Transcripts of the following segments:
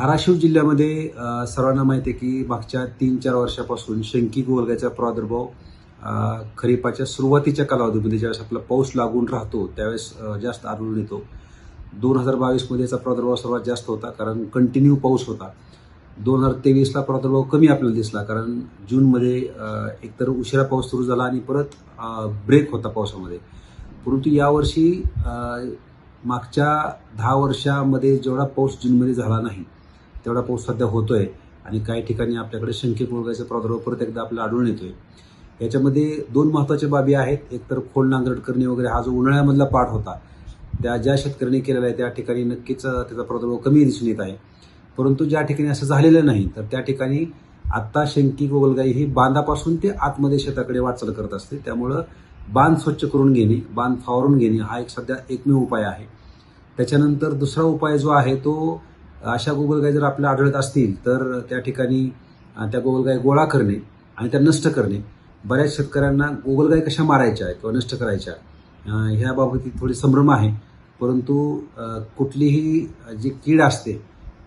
धाराशिव जिल्ह्यामध्ये सर्वांना माहिती आहे की मागच्या तीन चार वर्षापासून शंकी गोलग्याचा प्रादुर्भाव खरीपाच्या सुरुवातीच्या कालावधीमध्ये ज्यावेळेस आपला पाऊस लागून राहतो त्यावेळेस जास्त आढळून येतो. दोन हजार बावीसमध्ये याचा प्रादुर्भाव सर्वात जास्त होता कारण कंटिन्यू पाऊस होता. दोन हजार तेवीसला प्रादुर्भाव कमी आपल्याला दिसला कारण जूनमध्ये एकतर उशिरा पाऊस सुरू झाला आणि परत ब्रेक होता पावसामध्ये. परंतु यावर्षी मागच्या दहा वर्षामध्ये जेवढा पाऊस जूनमध्ये झाला नाही तेवढा पाऊस सध्या होतो आहे आणि काही ठिकाणी आपल्याकडे शंकित गोळगायचा प्रादुर्भाव परत एकदा आपल्याला आढळून येतोय. याच्यामध्ये दोन महत्त्वाच्या बाबी आहेत. एकतर खोल नांगरट करणे वगैरे हा जो उन्हाळ्यामधला पाठ होता त्या ज्या शेतकऱ्यांनी केलेला आहे त्या ठिकाणी नक्कीच त्याचा प्रादुर्भाव कमी दिसून येत आहे. परंतु ज्या ठिकाणी असं झालेलं नाही तर त्या ठिकाणी आत्ता शंकी गोगलगाई ही बांधापासून ते आतमध्ये शेताकडे वाटचाल करत असते. त्यामुळं बांध स्वच्छ करून घेणे बांध फावरून घेणे हा एक सध्या एकमेव उपाय आहे. त्याच्यानंतर दुसरा उपाय जो आहे तो अशा गोगलगाई जर आपल्याला आढळत असतील तर त्या ठिकाणी त्या गोगलगाई गोळा करणे आणि त्या नष्ट करणे. बऱ्याच शेतकऱ्यांना गोगलगाई कशा मारायच्या किंवा नष्ट करायच्या ह्याबाबतीत थोडी संभ्रम आहे. परंतु कुठलीही जी कीड असते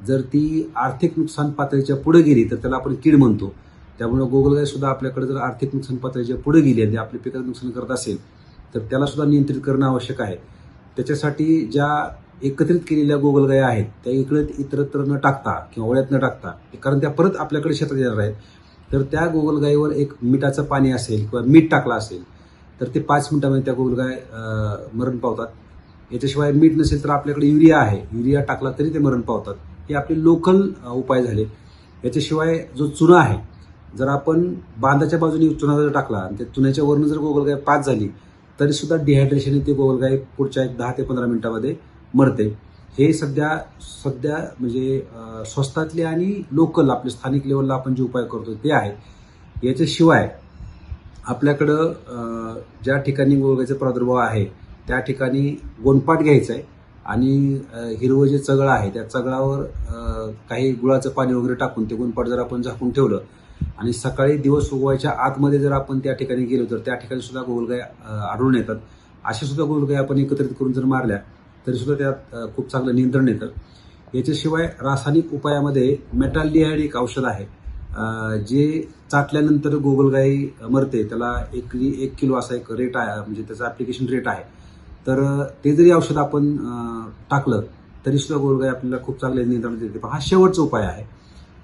जर ती आर्थिक नुकसान पातळीच्या पुढे गेली तर त्याला आपण कीड म्हणतो. त्यामुळे गोगलगाय सुद्धा आपल्याकडे जर आर्थिक नुकसान पातळीच्या पुढे गेली आणि आपल्या पिकाचं नुकसान करत असेल तर त्याला सुद्धा नियंत्रित करणं आवश्यक आहे. त्याच्यासाठी ज्या एकत्रित केलेल्या गोगलगाय आहेत त्या इकडे इतरत्र न टाकता किंवा ओळ्यात न टाकता कारण त्या परत आपल्याकडे शेतात येणार आहेत. तर त्या गोगलगाईवर एक मिठाचं पाणी असेल किंवा मीठ टाकलं असेल तर ते पाच मिनिटामध्ये त्या गोगलगाय मरण पावतात. याच्याशिवाय मीठ नसेल तर आपल्याकडे युरिया आहे. युरिया टाकला तरी ते मरण पावतात. हे आपले लोकल उपाय झाले. याच्याशिवाय जो चुना आहे जर आपण बांधाच्या बाजूने चुना जर टाकला आणि त्या चुन्याच्या वरनं जर गोगलगाय पाच झाली तरीसुद्धा डिहायड्रेशन ते गोगलगाय पुढच्या एक दहा ते पंधरा मिनिटामध्ये मरते. हे सध्या सध्या म्हणजे स्वस्तातले आणि लोकल आपले स्थानिक लेवलला आपण जे उपाय करतो ते आहे. याच्याशिवाय आपल्याकडं ज्या ठिकाणी गोगलगायचा प्रादुर्भाव आहे त्या ठिकाणी गोंडपाट घ्यायचं आहे आणि हिरवं जे चगळ आहे त्या चगळावर काही गुळाचं पाणी वगैरे टाकून ते गुणपाट जर आपण झाकून ठेवलं आणि सकाळी दिवस उगवायच्या आतमध्ये जर आपण त्या ठिकाणी गेलो तर त्या ठिकाणी सुद्धा गोगलगाय आढळून येतात. अशा सुद्धा गोगलगाय आपण एकत्रित करून जर मारल्या तरीसुद्धा त्यात खूप चांगलं नियंत्रण येतं. याच्याशिवाय रासायनिक उपायामध्ये मेटाल्डिहाइड एक औषध आहे. जे चाटल्यानंतर गोगलगाई मरते त्याला एक एक किलो असा एक रेट आहे म्हणजे त्याचं ॲप्लिकेशन रेट आहे. तर ते जरी औषध आपण टाकलं तरीसुद्धा गोगलगाई आपल्याला खूप चांगले नियंत्रण देते. पण हा शेवटचा उपाय आहे.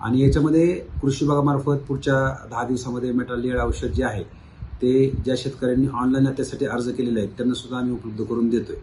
आणि याच्यामध्ये कृषी विभागामार्फत पुढच्या दहा दिवसामध्ये मेटालियड औषध जे आहे ते ज्या शेतकऱ्यांनी ऑनलाईन त्यासाठी अर्ज केलेले आहेत त्यांना सुद्धा आम्ही उपलब्ध करून देतोय.